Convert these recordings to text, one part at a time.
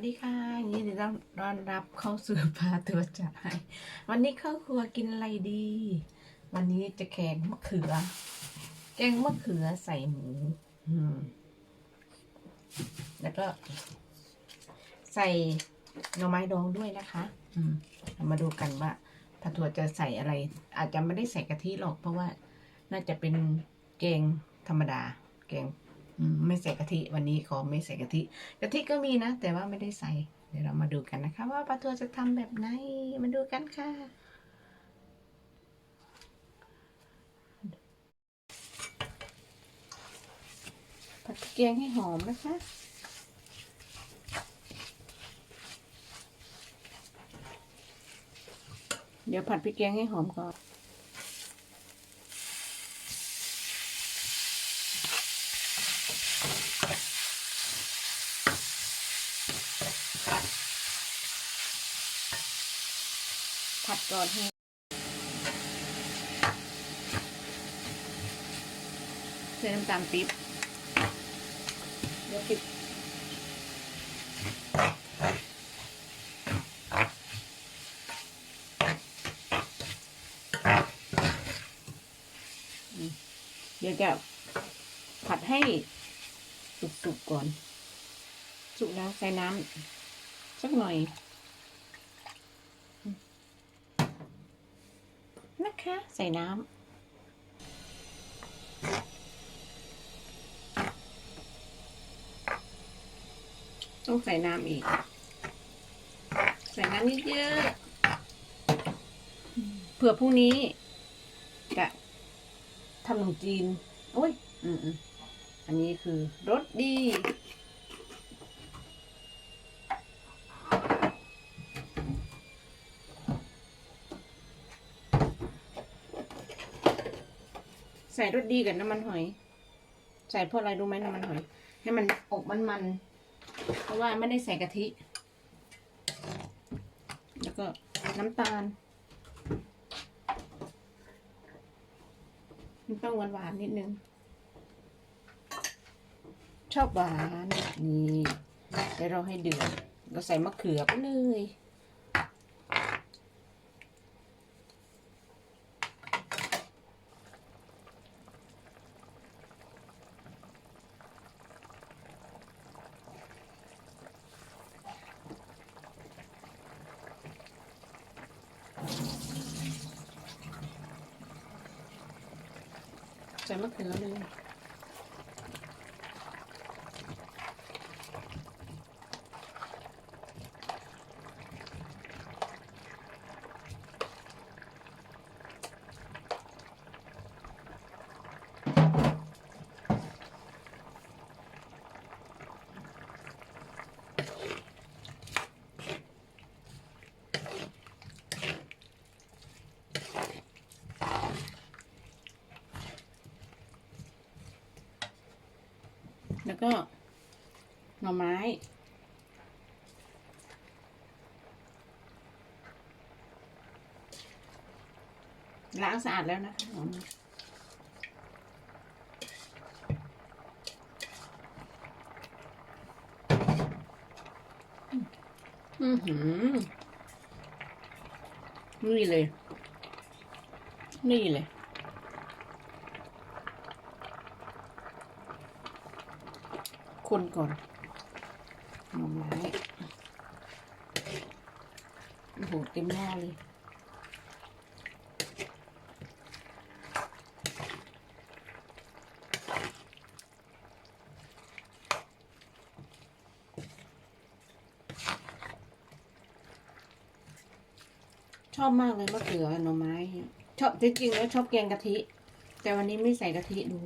วัสดีค่ะยินดีต้อนรับเข้าสู่พาตัวจ่ายวันนี้เข้าครัวกินอะไรดี วันนี้จะแกงมะเขือ แกงมะเขือใส่หมูอืมแล้วก็ ใส่หน่อไม้ดองด้วยนะคะอืมเรามาดูกันว่าพาตัวจะใส่อะไร อาจจะไม่ได้ใส่กะทิหรอกเพราะว่า น่าจะเป็นแกงธรรมดา แกงอืม ไม่ใส่กะทิวันนี้ขอไม่ใส่กะทิกะทิก็มีนะ แต่ว่าไม่ได้ใส่ เดี๋ยวเรามาดูกันนะคะ ว่าปลาทัวจะทำแบบไหนมาดูกันค่ะ ผัดพริกแกงให้หอมนะคะเดี๋ยวผัดพริกแกงให้หอมก่อน ก่อนให้ใส่น้ำตาลปี๊บเดี๋ยวปิดเดี๋ยวจะผัดให้สุกๆก่อน สุกแล้วใส่น้ำสักหน่อย นะคะ ใส่น้ำต้องใส่น้ำอีก ใส่น้ำเยอะๆเผื่อพรุ่งนี้จะทำขนมจีนโอ้ย อืมอันนี้คือรสดี ใส่รสดีกับน้ำมันหอย ใส่เพราะอะไรรู้ไหมน้ำมันหอย ให้มันอกมันมันๆเพราะว่าไม่ได้ใส่กะทิ แล้วก็น้ำตาลมันต้องหวานหวานนิดนึง ชอบหวานนี่เดี๋ยวเราให้เดือดเราใส่มะเขือไปเลย ใส่มะเขือเลย แล้วก็หน่อไม้ล้างสะอาดแล้วนะคะอไม้อือหือ นี่เลย นี่เลย คนก่อนหน่อไม้โอ้โหเต็มหน้าเลยชอบมากเลยมะเขือหน่อไม้ ชอบจริงๆแล้วชอบแกงกะทิ แต่วันนี้ไม่ใส่กะทิดู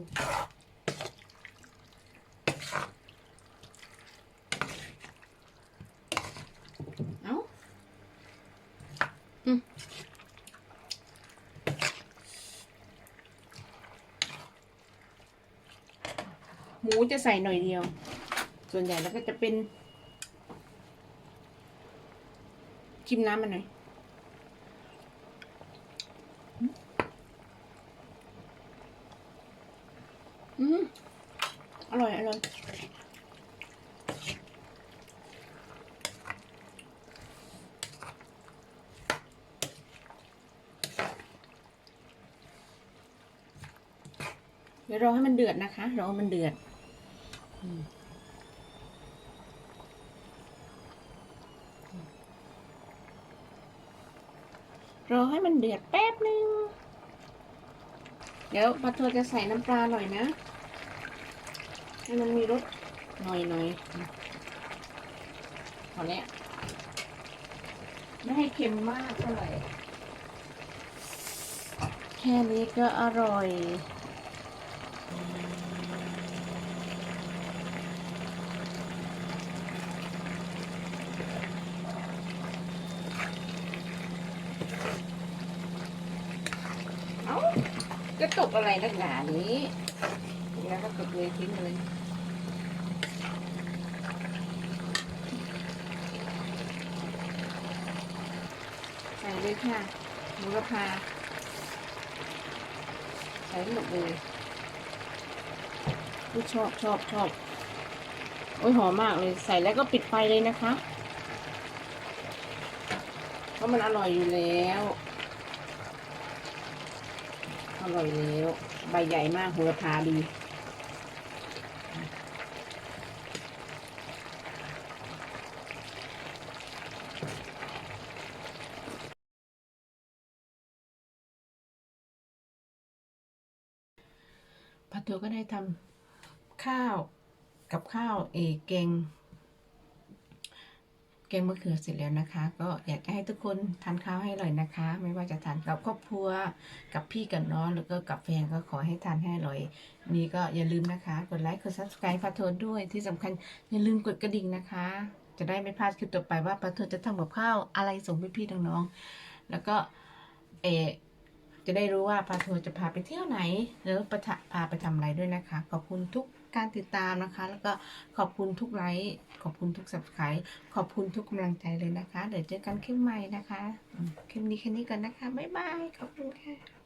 มูจะใส่หน่อยเดียว ส่วนใหญ่แล้วก็จะเป็นชิมน้ำมันหน่อยอืมอร่อย อร่อย เดี๋ยวรอให้มันเดือดนะคะ รอมันเดือด รอให้มันเดือดแป๊บนึง เดี๋ยวปลาทัวจะใส่น้ำปลาหน่อยนะ ให้มันมีรสหน่อยหน่อยพอเนี้ไม่ให้เค็มมากเท่าไหร่ แค่นี้ก็อร่อย อ้าจะตกอะไรนักหนานี้แล้วก็ตกเลยทิ้งเลยใส่เลยค่ะหมูกระพาใส่หมดเลยอุ๊ยชอบชอบชอบโอ้ยหอมมากเลยใส่แล้วก็ปิดไฟเลยนะคะ เพราะมันอร่อยอยู่แล้ว อร่อยแล้ว ใบใหญ่มากโหระพาดี พัทโทก็ได้ทำข้าวกับข้าวเอแกง แกงมะเขือเสร็จแล้วนะคะ ก็อยากจะให้ทุกคนทานข้าวให้อร่อยนะคะ ไม่ว่าจะทานกับครอบครัวกับพี่กับน้องแล้วก็กับแฟนก็ขอให้ทานให้อร่อย นี่ก็อย่าลืมนะคะ กดไลค์กด subscribe พัทโทด้วยที่สำคัญอย่าลืมกดกระดิ่งนะคะ จะได้ไม่พลาดคลิปต่อไปว่าพัทโทจะทำกับข้าวอะไรส่งพี่น้องๆแล้วก็เอจะได้รู้ว่าพาทัวร์จะพาไปเที่ยวไหนหรือปะพาไปทำอะไรด้วยนะคะขอบคุณทุก การติดตามนะคะ แล้วก็ขอบคุณทุกไลค์ขอบคุณทุกสับสไครขอบคุณทุกกำลังใจเลยนะคะ เดี๋ยวเจอกันคลิปใหม่นะคะคลิปนี้แค่นี้ก่อนนะคะบ๊ายบายขอบคุณค่ะ